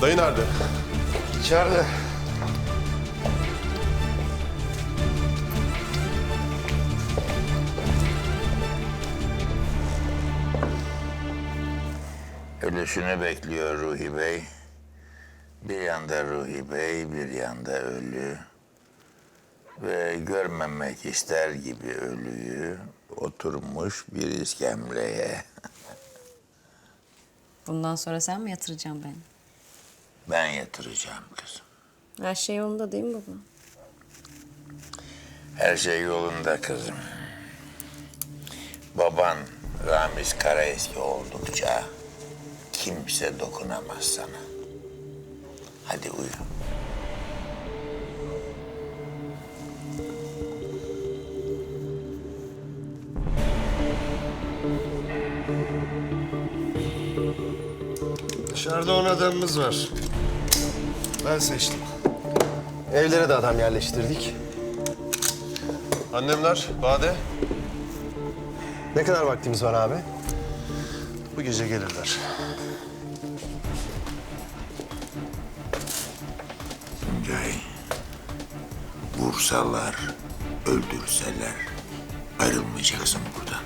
Dayı nerede? İçeride. Ölüşünü bekliyor Ruhi Bey. Bir yanda Ruhi Bey, bir yanda ölü. Ve görmemek ister gibi ölüyü oturmuş bir iskemleye. Bundan sonra sen mi yatıracaksın beni? Ben yatıracağım kızım. Her şey yolunda değil mi baba? Her şey yolunda kızım. Baban Ramiz Karaeski oldukça kimse dokunamaz sana. Hadi uyu. Dışarıda on adamımız var. Ben seçtim. Evlere de adam yerleştirdik. Annemler, Bade. Ne kadar vaktimiz var abi? Bu gece gelirler. Tuncay, vursalar, öldürseler ayrılmayacaksın buradan.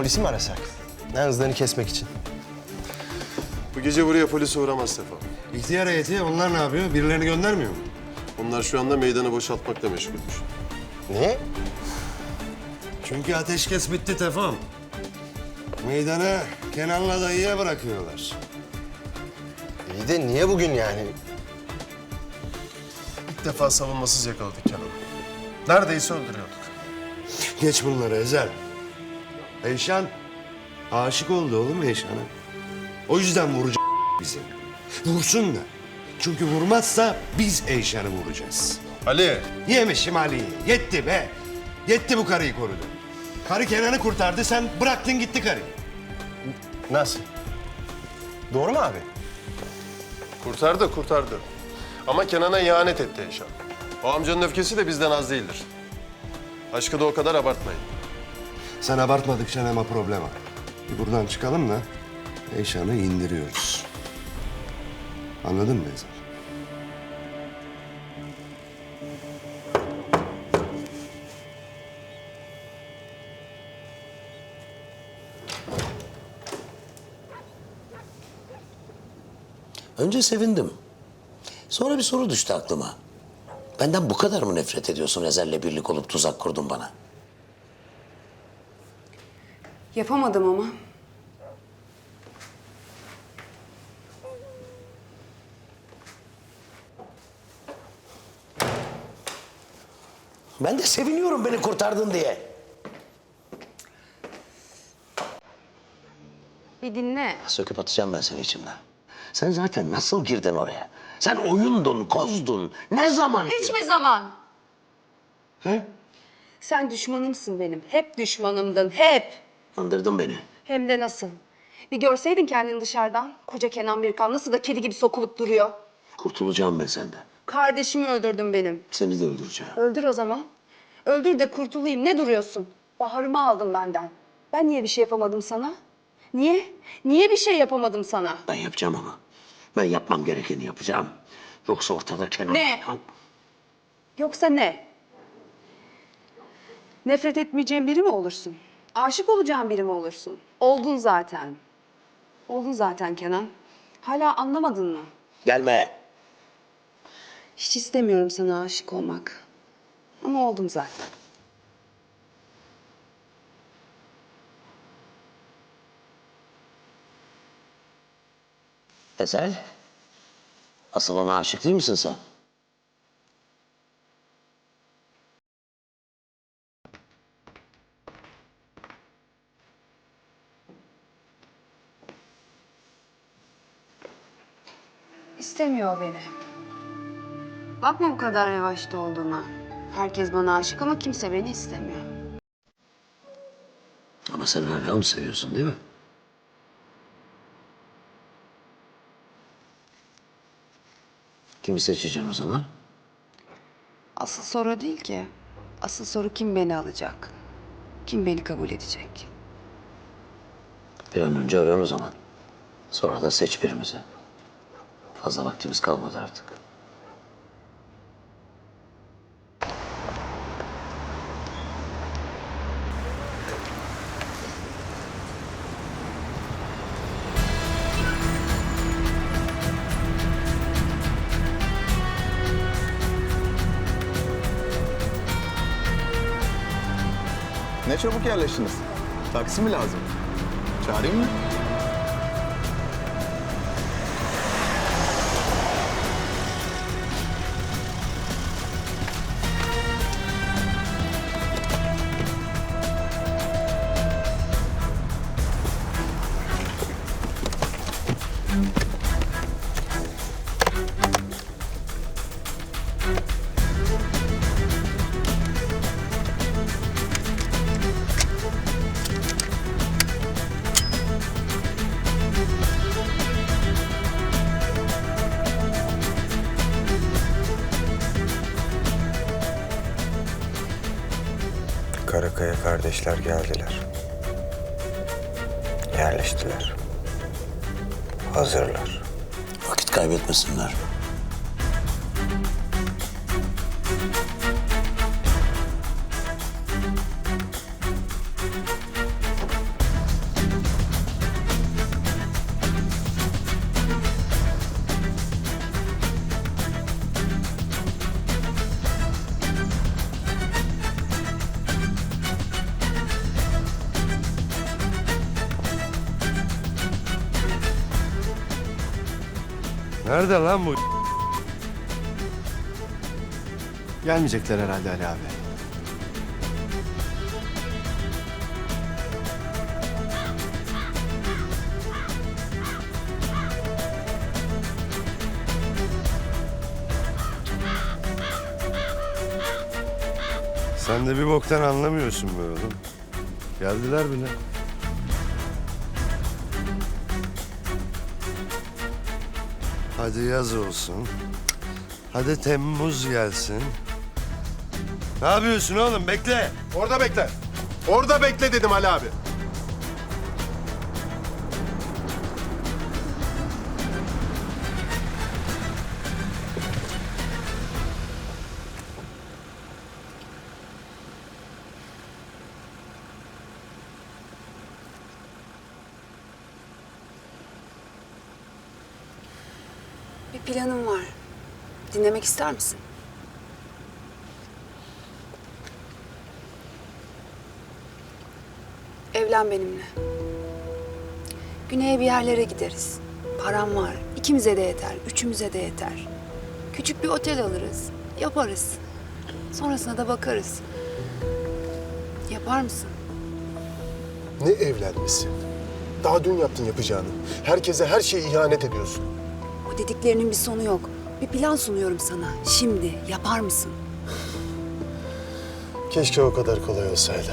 Polisi mi arasak? Ne hızlarını kesmek için. Bu gece buraya polis uğramaz Sefa. İhtiyar heyeti onlar ne yapıyor? Birilerini göndermiyor mu? Onlar şu anda meydanı boşaltmakla meşguldür. Ne? Çünkü ateşkes bitti Tefan. Meydanı Kenan'la dayıya bırakıyorlar. İyi de niye bugün yani? İlk defa savunmasız yakaladık Kenan'ı. Neredeyse öldürüyorduk. Geç bunları Ezel. Eyşan aşık oldu oğlum Eyşan'a. O yüzden vuracak bizi. Vursun da. Çünkü vurmazsa biz Eyşan'ı vuracağız. Ali, Yemişim Ali'yi. Yetti be. Yetti bu karıyı korudu. Karı Kenan'ı kurtardı, sen bıraktın gitti karıyı. Nasıl? Doğru mu abi? kurtardı, kurtardı. Ama Kenan'a ihanet etti Eşan. O amcanın öfkesi de bizden az değildir. Aşkı da o kadar abartmayın. Sen abartmadıkça nema problema. Buradan çıkalım da Eyşan'ı indiriyoruz. Anladın mı Ezel? Önce sevindim. Sonra bir soru düştü aklıma. Benden bu kadar mı nefret ediyorsun Ezel'le birlik olup tuzak kurdun bana? Yapamadım ama. Ben de seviniyorum beni kurtardın diye. Bir dinle. Söküp atacağım ben seni içimden. Sen zaten nasıl girdin oraya? Sen oyundun, kozdun. Ne zaman? Hiçbir zaman. He? Sen düşmanımsın benim. Hep düşmanımdın. Hep. Andırdın beni. Hem de nasıl? Bir görseydin kendini dışarıdan. Koca Kenan Birkan nasıl da kedi gibi sokulup duruyor. Kurtulacağım ben senden. Kardeşimi öldürdün benim. Seni de öldüreceğim. Öldür o zaman. Öldür de kurtulayım. Ne duruyorsun? Baharımı aldın benden. Ben niye bir şey yapamadım sana? Niye? Niye bir şey yapamadım sana? Ben yapacağım ama. Ben yapmam gerekeni yapacağım. Yoksa ortada Kenan... Ne? Yoksa ne? Nefret etmeyeceğin biri mi olursun? Aşık olacağın biri mi olursun? Oldun zaten. Oldun zaten Kenan. Hala anlamadın mı? Gelme. Hiç istemiyorum sana aşık olmak. Ama oldum zaten. Ezel. Asıl ona aşık değil misin sen? Bakma bu kadar yavaşta olduğuma. Herkes bana aşık ama kimse beni istemiyor. Ama sen hala onu seviyorsun değil mi? Kimi seçeceksin o zaman? Asıl soru değil ki. Asıl soru kim beni alacak? Kim beni kabul edecek? Bir an önce öğren o zaman. Sonra da seç birimizi. Fazla vaktimiz kalmadı artık. Çabuk yerleştiniz. Taksi mi lazım? Çağırayım mı? Kardeşler geldiler. Yerleştiler. Hazırlar. Vakit kaybetmesinler. Nerede lan bu? Gelmeyecekler herhalde Ali abi. Sen de bir boktan anlamıyorsun be oğlum. Geldiler bile. Hadi yaz olsun. Hadi Temmuz gelsin. Ne yapıyorsun oğlum? Bekle. Orada bekle. Orada bekle dedim Ali abi. Bir planım var. Dinlemek ister misin? Evlen benimle. Güney'e bir yerlere gideriz. Param var. İkimize de yeter. Üçümüze de yeter. Küçük bir otel alırız. Yaparız. Sonrasına da bakarız. Yapar mısın? Ne evlenmesi? Daha dün yaptın yapacağını. Herkese her şeye ihanet ediyorsun. Dediklerinin bir sonu yok. Bir plan sunuyorum sana. Şimdi yapar mısın? Keşke o kadar kolay olsaydı.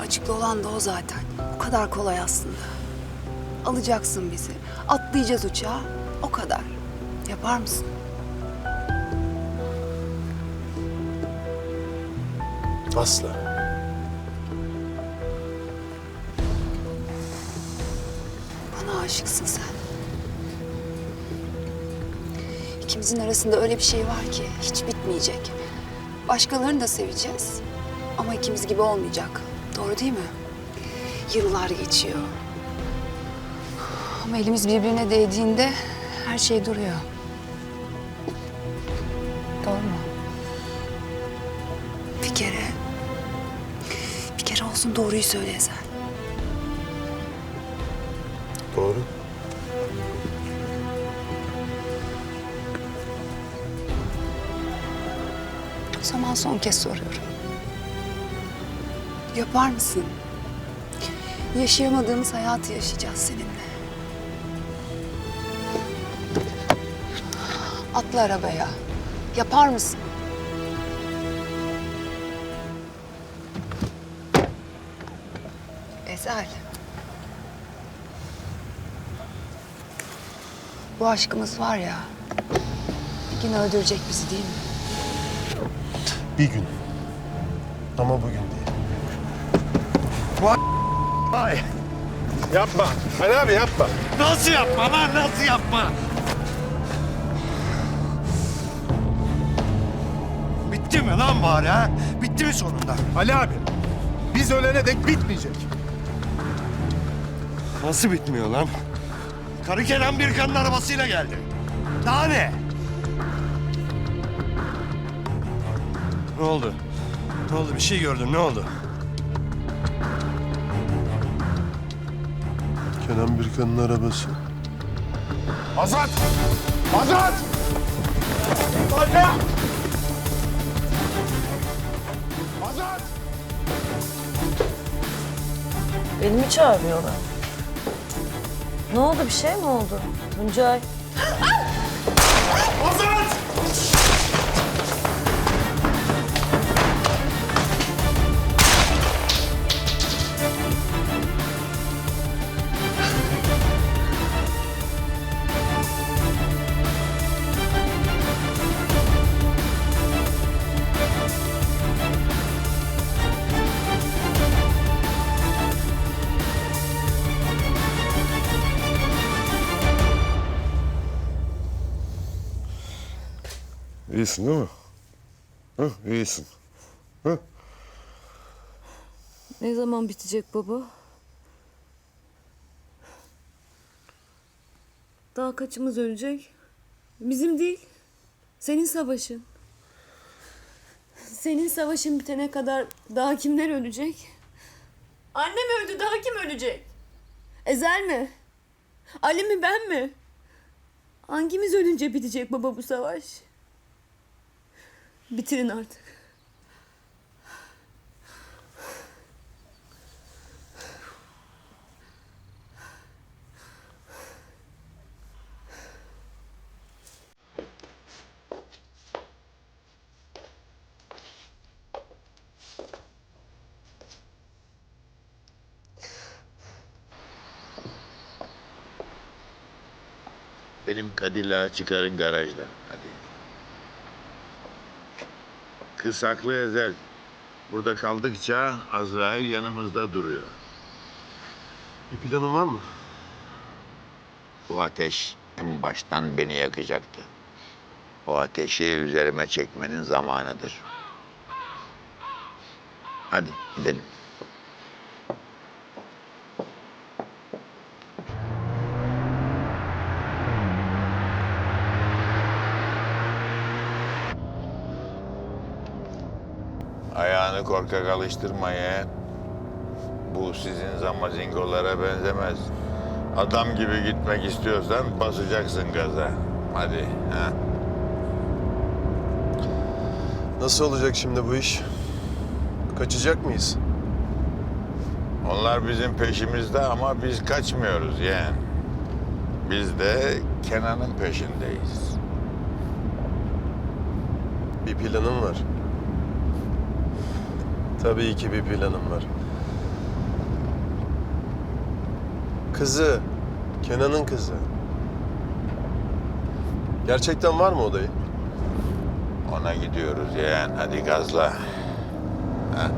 Açıklı olan da o zaten. O kadar kolay aslında. Alacaksın bizi. Atlayacağız uçağa. O kadar. Yapar mısın? Asla. Bana aşıksın sen. İkimizin arasında öyle bir şey var ki hiç bitmeyecek. Başkalarını da seveceğiz. Ama ikimiz gibi olmayacak. Doğru değil mi? Yıllar geçiyor. Ama elimiz birbirine değdiğinde her şey duruyor. Doğru mu? Bir kere, bir kere olsun doğruyu söyle Ezel. Doğru. Zaman son kez soruyorum. Yapar mısın? Yaşayamadığımız hayatı yaşayacağız seninle. Atla arabaya. Yapar mısın? Ezel. Bu aşkımız var ya, bir gün öldürecek bizi değil mi? Bir gün. Ama bugün değil. Vay. Yapma. Ali abi yapma. Nasıl yapma lan nasıl yapma? Bitti mi lan bari ha? Bitti mi sonunda? Ali abi. Biz ölene dek bitmeyecek. Nasıl bitmiyor lan? Karı Kenan bir kanın arabasıyla geldi. Daha ne? Ne oldu? Ne oldu? Bir şey gördün. Ne oldu? Kenan Birkan'ın arabası. Azat! Azat! Azat! Azat! Beni mi çağırıyorlar? Ne oldu? Bir şey mi oldu? Tuncay. İyisin değil mi? Hı, iyisin. Ne zaman bitecek baba? Daha kaçımız ölecek? Bizim değil. Senin savaşın. Senin savaşın bitene kadar daha kimler ölecek? Annem öldü, daha kim ölecek? Ezel mi? Ali mi, ben mi? Hangimiz ölünce bitecek baba bu savaş? Bitirin artık. Benim Kadilla'yı çıkarın garajdan. Hadi. Kız haklı Ezel. Burada kaldıkça Azrail yanımızda duruyor. Bir planın var mı? Bu ateş en baştan beni yakacaktı. O ateşi üzerime çekmenin zamanıdır. Hadi gidelim. Ayağını korkak alıştırma yeğen. Bu sizin zamazingolara benzemez. Adam gibi gitmek istiyorsan basacaksın gaza. Hadi. Ha. Nasıl olacak şimdi bu iş? Kaçacak mıyız? Onlar bizim peşimizde ama biz kaçmıyoruz yeğen. Biz de Kenan'ın peşindeyiz. Bir planım var. Tabii ki bir planım var. Kızı, Kenan'ın kızı. Gerçekten var mı o dayı? Ona gidiyoruz yeğen. Hadi gazla. Ha.